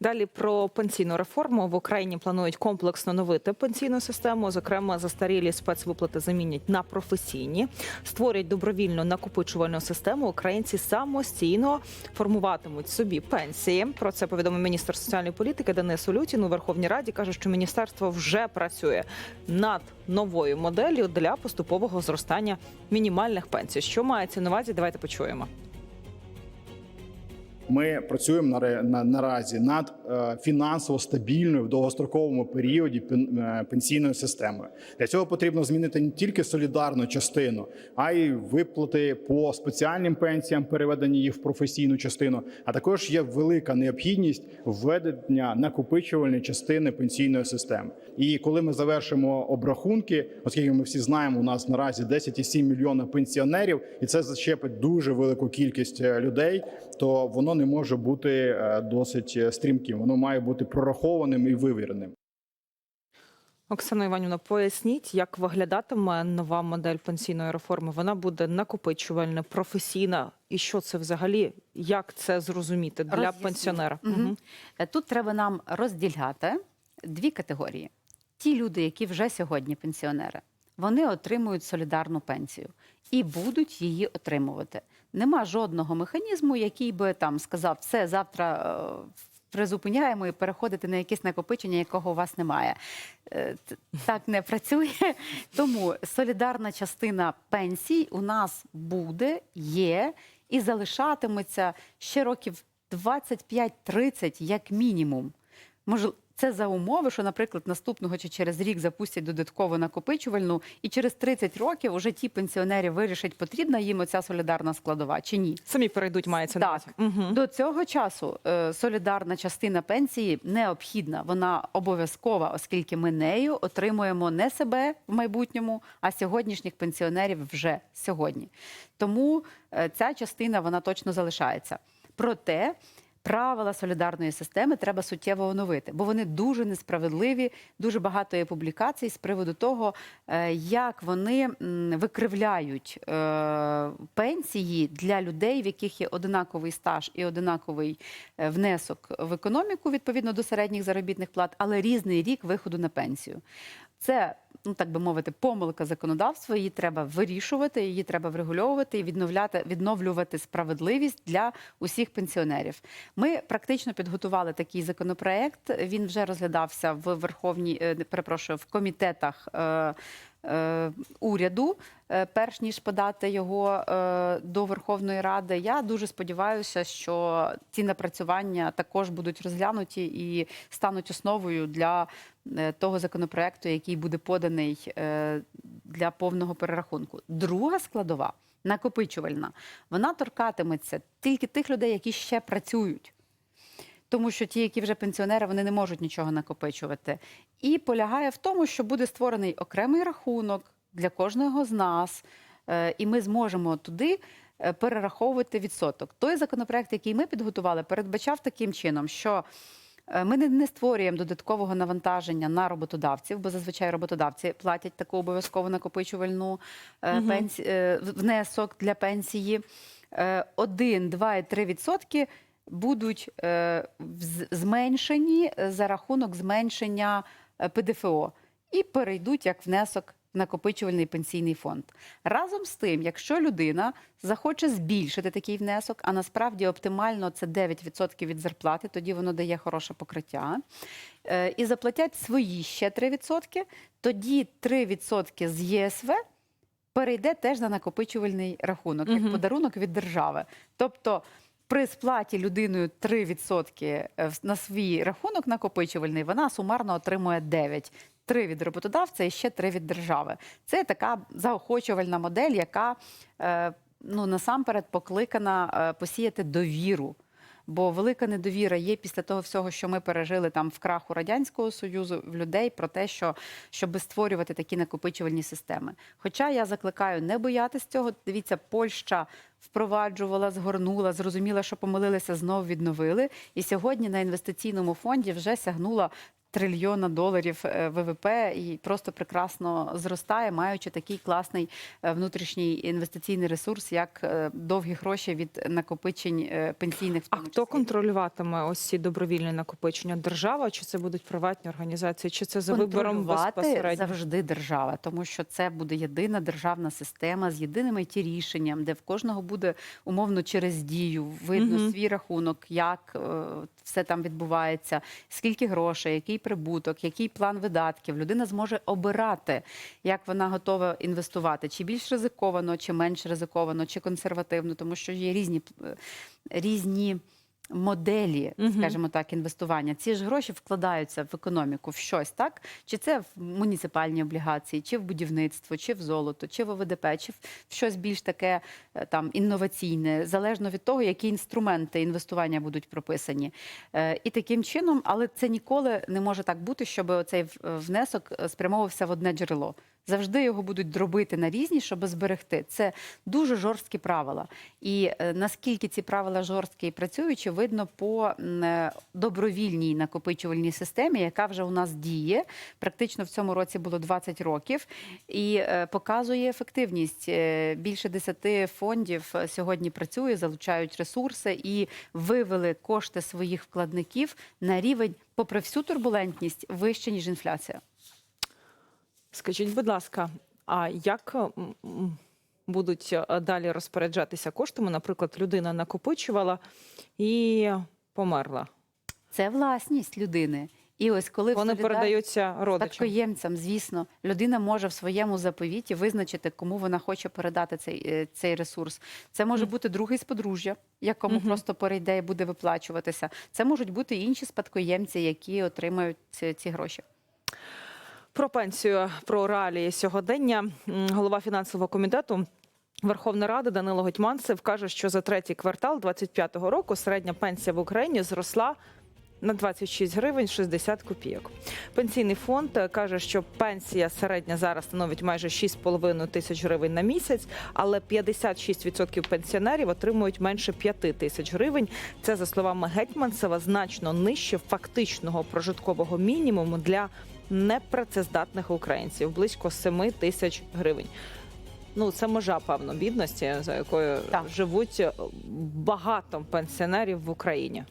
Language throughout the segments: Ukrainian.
Далі про пенсійну реформу в Україні планують комплексно новити пенсійну систему. Зокрема, застарілі спецвиплати замінять на професійні, створять добровільну накопичувальну систему. Українці самостійно формуватимуть собі пенсії. Про це повідомив міністр соціальної політики Денис Улютін у Верховній Раді. каже, що міністерство вже працює над новою моделлю для поступового зростання мінімальних пенсій. Що мається на увазі? Давайте почуємо. Ми працюємо наразі над е, фінансово стабільною в довгостроковому періоді е, пенсійною системою. Для цього потрібно змінити не тільки солідарну частину, а й виплати по спеціальним пенсіям, переведені їх в професійну частину. А також є велика необхідність введення накопичувальної частини пенсійної системи. І коли ми завершимо обрахунки, оскільки ми всі знаємо, у нас наразі 10,7 мільйона пенсіонерів, і це зачепить дуже велику кількість е, людей, то воно не може бути е, досить е, стрімким. Воно має бути прорахованим і вивіреним. Оксана Іванівна, поясніть, як виглядатиме нова модель пенсійної реформи. Вона буде накопичувальна, професійна. І що це взагалі? Як це зрозуміти для Роз'ясню. пенсіонера? Е, Тут треба нам розділяти дві категорії: ті люди, які вже сьогодні пенсіонери, вони отримують солідарну пенсію і будуть її отримувати. Нема жодного механізму, який би там сказав, все завтра. е, Призупиняємо і переходити на якесь накопичення, якого у вас немає. Е, Так не працює. Тому солідарна частина пенсій у нас буде, є і залишатиметься ще років 25-30 як мінімум. Може, це за умови, що, наприклад, наступного чи через рік запустять додаткову накопичувальну, і через 30 років уже ті пенсіонери вирішать, потрібна їм оця солідарна складова чи ні. Самі перейдуть, мається на Так. увазі. Угу. До цього часу е, солідарна частина пенсії необхідна, вона обов'язкова, оскільки ми нею отримуємо не себе в майбутньому, а сьогоднішніх пенсіонерів вже сьогодні. Тому е, ця частина вона точно залишається. Проте правила солідарної системи треба суттєво оновити, бо вони дуже несправедливі. Дуже багато є публікацій з приводу того, е, як вони викривляють е, пенсії для людей, в яких є одинаковий стаж і одинаковий е, внесок в економіку відповідно до середніх заробітних плат, але різний рік виходу на пенсію. Це, ну так би мовити, помилка законодавства. Її треба вирішувати, її треба врегульовувати і відновляти, відновлювати справедливість для усіх пенсіонерів. Ми практично підготували такий законопроект. Він вже розглядався в Верховній, е, перепрошую, в комітетах. Е, Уряду, е, перш ніж подати його е, до Верховної Ради, я дуже сподіваюся, що ці напрацювання також будуть розглянуті і стануть основою для того законопроекту, який буде поданий для повного перерахунку. Друга складова накопичувальна, вона торкатиметься тільки тих людей, які ще працюють. Тому що ті, які вже пенсіонери, вони не можуть нічого накопичувати. І полягає в тому, що буде створений окремий рахунок для кожного з нас, е, і ми зможемо туди е, перераховувати відсоток. Той законопроект, який ми підготували, передбачав таким чином, що е, ми не, не створюємо додаткового навантаження на роботодавців, бо зазвичай роботодавці платять таку обов'язкову накопичувальну Мгм. пенсі- е, внесок для пенсії. Е, 1, 2 і 3 відсотки будуть е, зменшені е, за рахунок зменшення е, ПДФО і перейдуть як внесок в накопичувальний пенсійний фонд. Разом з тим, якщо людина захоче збільшити такий внесок, а насправді оптимально це 9% від зарплати, тоді воно дає хороше покриття, і заплатять свої ще 3%, тоді 3% з ЄСВ перейде теж на накопичувальний рахунок, як Мгм. подарунок від держави. Тобто при сплаті людиною 3% на свій рахунок накопичувальний, вона сумарно отримує 9. 3 від роботодавця і ще 3 від держави. Це така заохочувальна модель, яка е, ну, насамперед покликана е, посіяти довіру. Бо велика недовіра є після того всього, що ми пережили там в краху радянського союзу в людей про те, що щоб створювати такі накопичувальні системи. Хоча я закликаю не боятись цього. Дивіться, Польща впроваджувала, згорнула, зрозуміла, що помилилися, знов відновили. І сьогодні на інвестиційному фонді вже сягнула трильйона доларів е, ВВП і просто прекрасно зростає, маючи такий класний е, внутрішній інвестиційний ресурс, як е, довгі гроші від накопичень пенсійних. А хто контролюватиме ось ці добровільні накопичення? Держава чи це будуть приватні організації, чи це за вибором безпосередньо? завжди держава, тому що це буде єдина державна система з єдиним it рішенням, де в кожного буде умовно через дію видно Мгм. свій рахунок, як все там відбувається, скільки грошей, який прибуток, який план видатків. Людина зможе обирати, як вона готова інвестувати, чи більш ризиковано, чи менш ризиковано, чи консервативно, тому що є різні е, різні. Моделі, скажімо так, інвестування. Ці ж гроші вкладаються в економіку, в щось, так? Чи це в муніципальні облігації, чи в будівництво, чи в золото, чи в ОВДП, чи в щось більш таке е, там інноваційне, залежно від того, які інструменти інвестування будуть прописані. Е, І таким чином, але це ніколи не може так бути, щоб цей внесок е, спрямовувався в одне джерело. Завжди його будуть дробити на різні, щоб зберегти. Це дуже жорсткі правила. І е, наскільки ці правила жорсткі і працюючі, видно по е, добровільній накопичувальній системі, яка вже у нас діє. Практично в цьому році було 20 років, і е, показує ефективність. Більше 10 фондів сьогодні працює, залучають ресурси і вивели кошти своїх вкладників на рівень, попри всю турбулентність, вище ніж інфляція. Скажіть, будь ласка, а як м, будуть е, далі розпоряджатися коштами? Наприклад, людина накопичувала і померла. Це власність людини. І ось коли Вони солідар- передаються родичам. спадкоємцям, звісно, людина може в своєму заповіті визначити, кому вона хоче передати цей, е, цей ресурс. Це може бути другий з подружжя, якому Мгм. просто перейде і буде виплачуватися. Це можуть бути інші спадкоємці, які отримають ці, ці гроші. Про пенсію, про реалії сьогодення. Голова фінансового комітету Верховної Ради Данило Гетьманцев каже, що за третій квартал 2025 року середня пенсія в Україні зросла на 26 гривень 60 копійок. Пенсійний фонд каже, що пенсія середня зараз становить майже 6,5 тисяч гривень на місяць, але 56% пенсіонерів отримують менше 5 тисяч гривень. Це за словами Гетьманцева значно нижче фактичного прожиткового мінімуму для непрацездатних українців близько 7 тисяч гривень. Ну, це межа, певно, бідності, за якою Так. живуть багато пенсіонерів в Україні.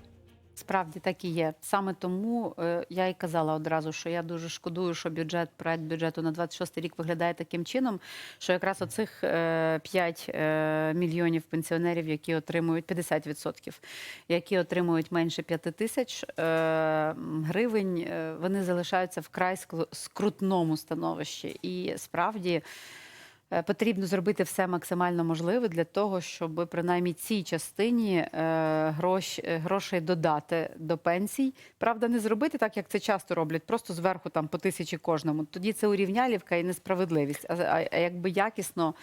Справді так і є. Саме тому е, я і казала одразу, що я дуже шкодую, що бюджет, проект бюджету на 26 рік виглядає таким чином, що якраз оцих е, 5 е, мільйонів пенсіонерів, які отримують 50%, які отримують менше 5 тисяч е, гривень, е, вони залишаються вкрай склу- скрутному становищі. І справді. Е, Потрібно зробити все максимально можливе для того, щоб принаймні цій частині е, грош, е, грошей додати до пенсій. Правда, не зробити так, як це часто роблять, просто зверху там по тисячі кожному. Тоді це урівнялівка і несправедливість. А, а, якби якісно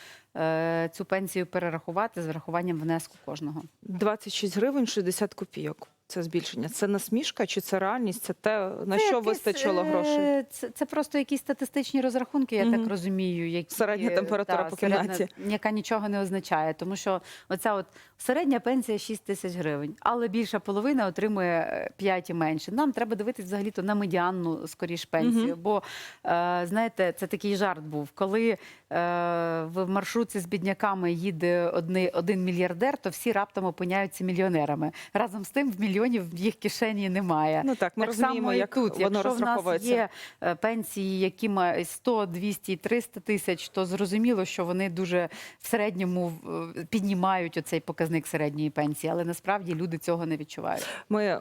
цю пенсію перерахувати з врахуванням внеску кожного. 26 гривень 60 копійок. Це збільшення. Це насмішка чи це реальність? Це те, на Це що якесь, вистачило е, грошей? Це, це просто якісь статистичні розрахунки, я Мгм. так розумію. Які, Середня е, температура та, по середня- яка нічого не означає, тому що оця от середня пенсія 6 тисяч гривень, але більша половина отримує е, 5 і менше. Нам треба дивитися взагалі-то на медіанну скоріш пенсію. Мгм. Бо е, знаєте, це такий жарт був, коли е, в маршрутці з бідняками їде одни, один мільярдер, то всі раптом опиняються мільйонерами. Разом з тим в мільйонів в їх кишені немає. Ну так, ми так розуміємо, само і як тут. воно Якщо в нас є е, пенсії, які мають 100, 200 і 300 тисяч, то зрозуміло, що вони дуже в середньому е, піднімають оцей показник середньої пенсії, але насправді люди цього не відчувають. Ми е,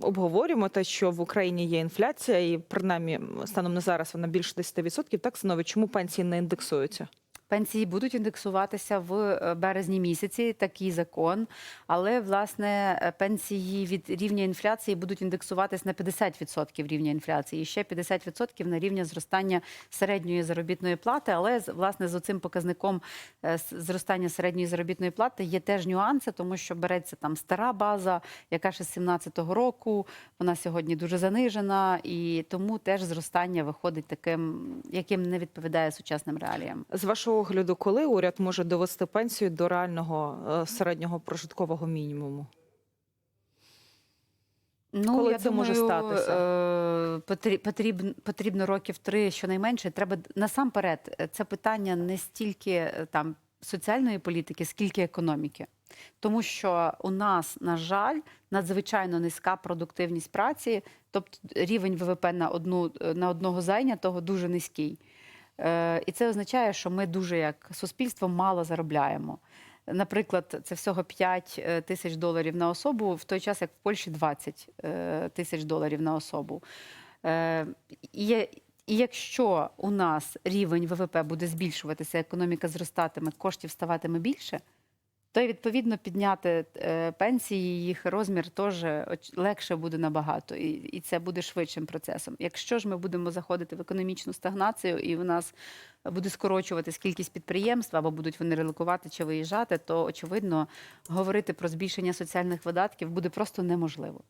обговорюємо те, що в Україні є інфляція, і принаймні станом на зараз вона більше 10%. Так становить, чому пенсії не індексуються? Пенсії будуть індексуватися в е, березні місяці, такий закон. Але власне е, пенсії від рівня інфляції будуть індексуватись на 50% рівня інфляції, і ще 50% на рівня зростання середньої заробітної плати. Але власне з оцим показником е, зростання середньої заробітної плати є теж нюанси, тому що береться там стара база, яка ще з 17-го року. Вона сьогодні дуже занижена, і тому теж зростання виходить таким, яким не відповідає сучасним реаліям. З вашого огляду, коли уряд може довести пенсію до реального е, середнього прожиткового мінімуму? Ну, Коли я це може думаю, статися? е, Потрібно, потрібно років три щонайменше. Треба насамперед, е, це питання не стільки там соціальної політики, скільки економіки. Тому що у нас, на жаль, надзвичайно низька продуктивність праці, тобто рівень ВВП на одну на одного зайнятого дуже низький. Е, І це означає, що ми дуже як суспільство мало заробляємо. Наприклад, це всього 5 е, тисяч доларів на особу, в той час як в Польщі 20 е, тисяч доларів на особу. І якщо у нас рівень ВВП буде збільшуватися, економіка зростатиме, коштів ставатиме більше, то й відповідно підняти е, пенсії, їх розмір теж оч- легше буде набагато, і, і це буде швидшим процесом. Якщо ж ми будемо заходити в економічну стагнацію, і в нас буде скорочуватись кількість підприємств, або будуть вони релокувати чи виїжджати, то очевидно говорити про збільшення соціальних видатків буде просто неможливо.